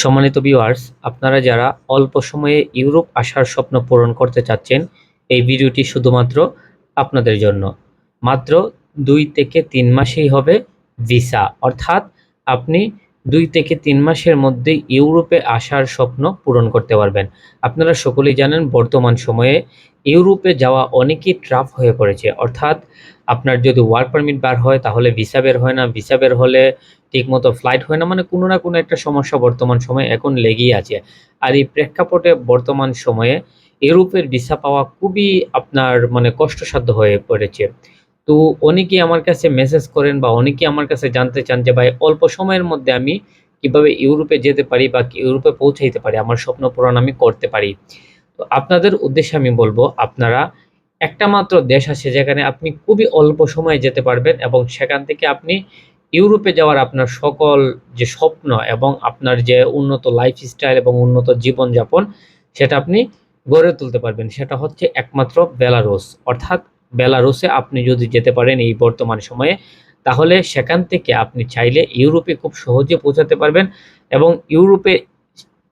সম্মানিত ভিউয়ার্স আপনারা যারা অল্প সময়ে ইউরোপ আসার স্বপ্ন পূরণ করতে চাচ্ছেন, এই ভিডিওটি শুধুমাত্র আপনাদের জন্য। মাত্র দুই থেকে তিন মাসেই হবে ভিসা। অর্থাৎ আপনি দুই থেকে তিন মাসের মধ্যে ইউরোপে আসার স্বপ্ন পূরণ করতে পারবেন। আপনারা সকলেই জানেন, বর্তমান সময়ে ইউরোপে যাওয়া অনেকই ট্রাফ হয়ে পড়েছে। অর্থাৎ আপনার যদি ওয়ার্ক পারমিট বার হয়, তাহলে ভিসা বের হয় না। ভিসা বের হলে ঠিকমতো ফ্লাইট হয় না মানে কোনো না কোনো একটা সমস্যা বর্তমান সময়ে এখন লেগেই আছে। আর এই প্রেক্ষাপটে বর্তমান সময়ে ইউরোপের ভিসা পাওয়া খুবই আপনার মানে কষ্টসাধ্য হয়ে পড়েছে। তো অনেকেই আমার কাছে মেসেজ করেন বা অনেকেই আমার কাছে জানতে চান যে, ভাই, অল্প সময়ের মধ্যে আমি কীভাবে ইউরোপে যেতে পারি বা ইউরোপে পৌঁছাইতে পারি? আমার স্বপ্ন পূরণ আমি করতে পারি। তো আপনাদের উদ্দেশ্যে আমি বলব, আপনারা একটা মাত্র দেশ আছে যেখানে আপনি খুবই অল্প সময়ে যেতে পারবেন এবং সেখান থেকে আপনি ইউরোপে যাওয়ার আপনার সকল যে স্বপ্ন এবং আপনার যে উন্নত লাইফস্টাইল এবং উন্নত জীবনযাপন, সেটা আপনি গড়ে তুলতে পারবেন। সেটা হচ্ছে একমাত্র বেলারুস অর্থাৎ বেলারুসে আপনি যদি যেতে পারেন এই বর্তমান সময়ে, তাহলে সেখান থেকে আপনি চাইলে ইউরোপে খুব সহজে পৌঁছাতে পারবেন এবং ইউরোপে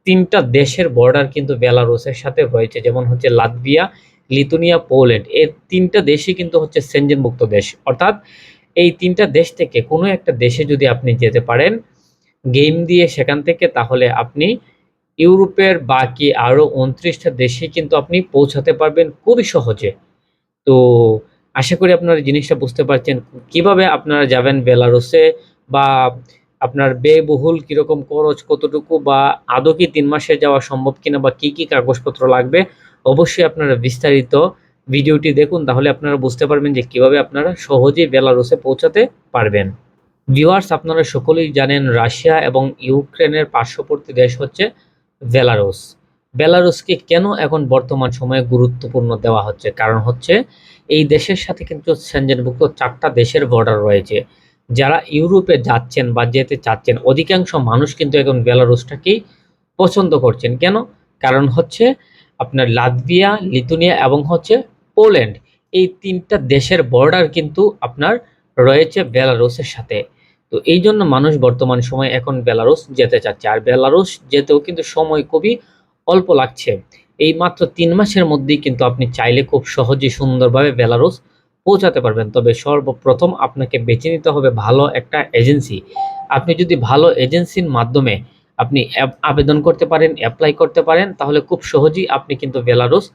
তিনটা দেশের বর্ডার কিন্তু বেলারুসের সাথে রয়েছে। যেমন হচ্ছে লাতভিয়া, লিথুনিয়া, পোল্যান্ড। এই তিনটা দেশই কিন্তু হচ্ছে সেনজেনভুক্ত দেশ। অর্থাৎ এই তিনটা দেশ থেকে কোনো একটা দেশে যদি আপনি যেতে পারেন গেম দিয়ে সেখান থেকে তাহলে আপনি ইউরোপের বাকি আরও উনত্রিশটা দেশে কিন্তু আপনি পৌঁছাতে পারবেন খুবই সহজে। তো আশা করি আপনারা জিনিসটা বুঝতে পারছেন। কীভাবে আপনারা যাবেন বেলারুসে বা আপনার ব্যয়বহুল কীরকম খরচ কতটুকু বা আদৌ কি তিন মাসে যাওয়া সম্ভব কিনা বা কি কি কাগজপত্র লাগবে, অবশ্যই আপনারা বিস্তারিত ভিডিওটি দেখুন, তাহলে আপনারা বুঝতে পারবেন যে কীভাবে আপনারা সহজেই বেলারুসে পৌঁছাতে পারবেন। ভিউয়ার্স আপনারা সকলেই জানেন, রাশিয়া এবং ইউক্রেনের পার্শ্ববর্তী দেশ হচ্ছে বেলারুস। বেলারুসকে কেন এখন বর্তমান সময়ে গুরুত্বপূর্ণ দেওয়া হচ্ছে? কারণ হচ্ছে, এই দেশের সাথে কিন্তু সেনজেনভুক্ত চারটা দেশের বর্ডার রয়েছে। যারা ইউরোপে যাচ্ছেন বা যেতে চাচ্ছেন, অধিকাংশ মানুষ কিন্তু এখন বেলারুসটাকেই পছন্দ করছেন। কেন? কারণ হচ্ছে, আপনার লাতভিয়া, লিথুনিয়া এবং হচ্ছে পোল্যান্ড, এই তিনটা দেশের বর্ডার কিন্তু আপনার রয়েছে বেলারুসের সাথে। তো এই জন্য মানুষ বর্তমান সময়ে এখন বেলারুস যেতে চাচ্ছে। আর বেলারুস যেতেও কিন্তু সময় খুবই অল্প লাগছে। এই মাত্র তিন মাসের মধ্যেই কিন্তু আপনি চাইলে খুব সহজেই সুন্দরভাবে বেলারুস পৌঁছাতে পারবেন। তবে সর্বপ্রথম আপনাকে বেছে নিতে হবে ভালো একটা এজেন্সি। আপনি যদি ভালো এজেন্সির মাধ্যমে আপনি আবেদন করতে পারেন অ্যাপ্লাই করতে পারেন, তাহলে খুব সহজেই আপনি কিন্তু বেলারুস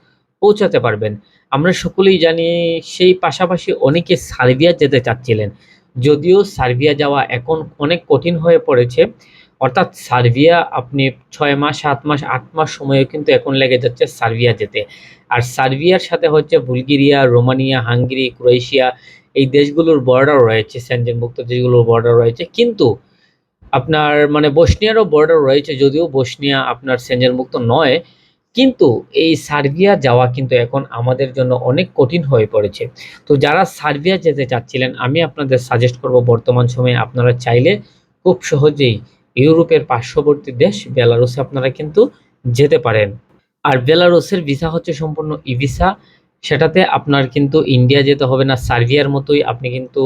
পৌঁছাতে পারবেন। আমরা সকলেই জানি সেই পাশাপাশি অনেকে সার্বিয়া যেতে চাচ্ছিলেন। যদিও সার্বিয়া যাওয়া এখন অনেক কঠিন হয়ে পড়েছে। অর্থাৎ সার্বিয়া আপনি ছয় মাস, সাত মাস, আট মাস সময়ও কিন্তু এখন লেগে যাচ্ছে সার্বিয়া যেতে। আর সার্বিয়ার সাথে হচ্ছে বুলগেরিয়া, রোমানিয়া, হাঙ্গেরি, ক্রোয়েশিয়া এই দেশগুলোর বর্ডার রয়েছে সেনজেনভুক্ত দেশগুলোর বর্ডার রয়েছে। কিন্তু আপনার মানে বসনিয়ারও বর্ডার রয়েছে, যদিও বসনিয়া আপনার সেনজেনভুক্ত নয় কিন্তু এই সার্বিয়া যাওয়া কিন্তু এখন আমাদের জন্য অনেক কঠিন হয়ে পড়েছে। তো যারা সার্বিয়া যেতে চাচ্ছিলেন, আমি আপনাদের সাজেস্ট করব বর্তমান সময়ে আপনারা চাইলে খুব সহজেই ইউরোপের পার্শ্ববর্তী দেশ বেলারুসে আপনারা কিন্তু যেতে পারেন। আর বেলারুসের ভিসা হচ্ছে সম্পূর্ণ ই ভিসা সেটাতে আপনার কিন্তু ইন্ডিয়া যেতে হবে না, সার্বিয়ার মতোই আপনি কিন্তু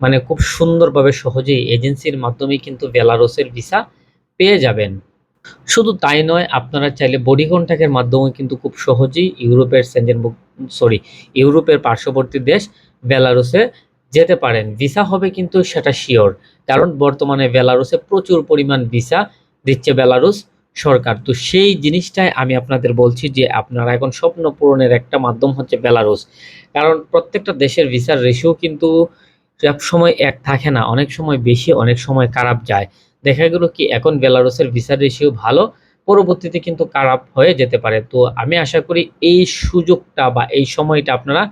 মানে খুব সুন্দরভাবে সহজেই এজেন্সির মাধ্যমেই কিন্তু বেলারুসের ভিসা পেয়ে যাবেন। শুধু তাই নয়, আপনারা চাইলে বডি কন্ট্যাক্টের মাধ্যমে কিন্তু খুব সহজেই ইউরোপের সেঞ্জেন সরি ইউরোপের পার্শ্ববর্তী দেশ বেলারুসে যেতে পারেন। ভিসা হবে কিন্তু সেটা শিওর কারণ বর্তমানে বেলারুসে প্রচুর পরিমাণ ভিসা দিচ্ছে বেলারুস সরকার। তো সেই জিনিসটাই আমি আপনাদের বলছি যে, আপনারা এখন স্বপ্ন পূরণের একটা মাধ্যম হচ্ছে বেলারুস কারণ প্রত্যেকটা দেশের ভিসার রেশিও কিন্তু সব সময় এক থাকে না। অনেক সময় বেশি, অনেক সময় খারাপ যায়। দেখা গেল কি এখন বেলারুসের ভিসার রেশিও ভালো, পরবর্তীতে কিন্তু খারাপ হয়ে যেতে পারে। তো আমি আশা করি এই সুযোগটা বা এই সময়টা আপনারা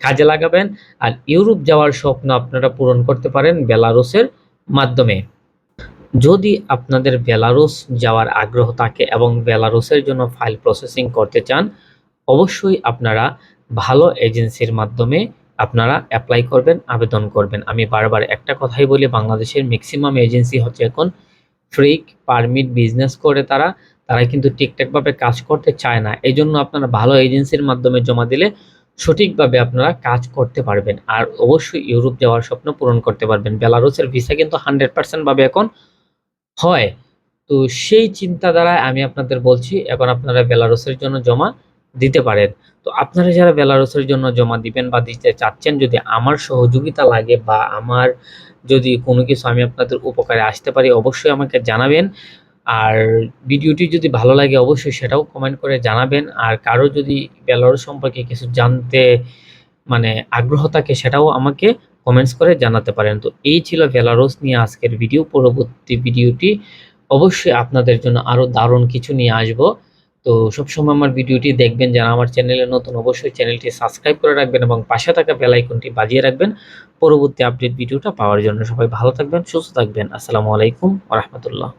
কাজে লাগাবেন আর ইউরোপ যাওয়ার স্বপ্ন আপনারা পূরণ করতে পারেন বেলারুসের মাধ্যমে। যদি আপনাদের বেলারুস যাওয়ার আগ্রহ থাকে এবং বেলারুসের জন্য ফাইল প্রসেসিং করতে চান, অবশ্যই আপনারা ভালো এজেন্সির মাধ্যমে আপনারা অ্যাপ্লাই করবেন, আবেদন করবেন। আমি বারবার একটা কথাই বলি, বাংলাদেশের ম্যাক্সিমাম এজেন্সি হচ্ছে এখন ফ্রিক পারমিট বিজনেস করে তারা। তারা কিন্তু ঠিকঠাকভাবে কাজ করতে চায় না। এই জন্য আপনারা ভালো এজেন্সির মাধ্যমে জমা দিলে সঠিকভাবে আপনারা কাজ করতে পারবেন। আর অবশ্যই ইউরোপ যাওয়ার স্বপ্ন পূরণ করতে পারবেন। বেলারুসের ভিসা কিন্তু হান্ড্রেড পার্সেন্ট ভাবে এখন হয়। তো সেই চিন্তা চিন্তাধারায় আমি আপনাদের বলছি, এখন আপনারা বেলারসের জন্য জমা দিতে পারেন। তো আপনারা যারা বেলারসের জন্য জমা দিবেন বা দিতে চাচ্ছেন, যদি আমার সহযোগিতা লাগে বা আমার যদি কোনো কিছু আমি আপনাদের উপকারে আসতে পারি, অবশ্যই আমাকে জানাবেন। আর ভিডিওটি যদি ভালো লাগে, অবশ্যই সেটাও কমেন্ট করে জানাবেন। আর কারও যদি বেলারস সম্পর্কে কিছু জানতে মানে আগ্রহ থাকে, সেটাও আমাকে কমেন্টস করে জানাতে পারেন। তো এই ছিল বেলারস নিয়ে আজকের ভিডিও। পরবর্তী ভিডিওটি অবশ্যই আপনাদের জন্য আরও দারুণ কিছু নিয়ে আসব। তো সবসময় আমার ভিডিওটি দেখবেন। যারা আমার চ্যানেলে নতুন, অবশ্যই চ্যানেলটি সাবস্ক্রাইব করে রাখবেন এবং পাশে থাকা বেল আইকনটি বাজিয়ে রাখবেন পরবর্তী আপডেট ভিডিওটা পাওয়ার জন্য। সবাই ভালো থাকবেন, সুস্থ থাকবেন। আসসালামু আলাইকুম রহমতুল্লাহ।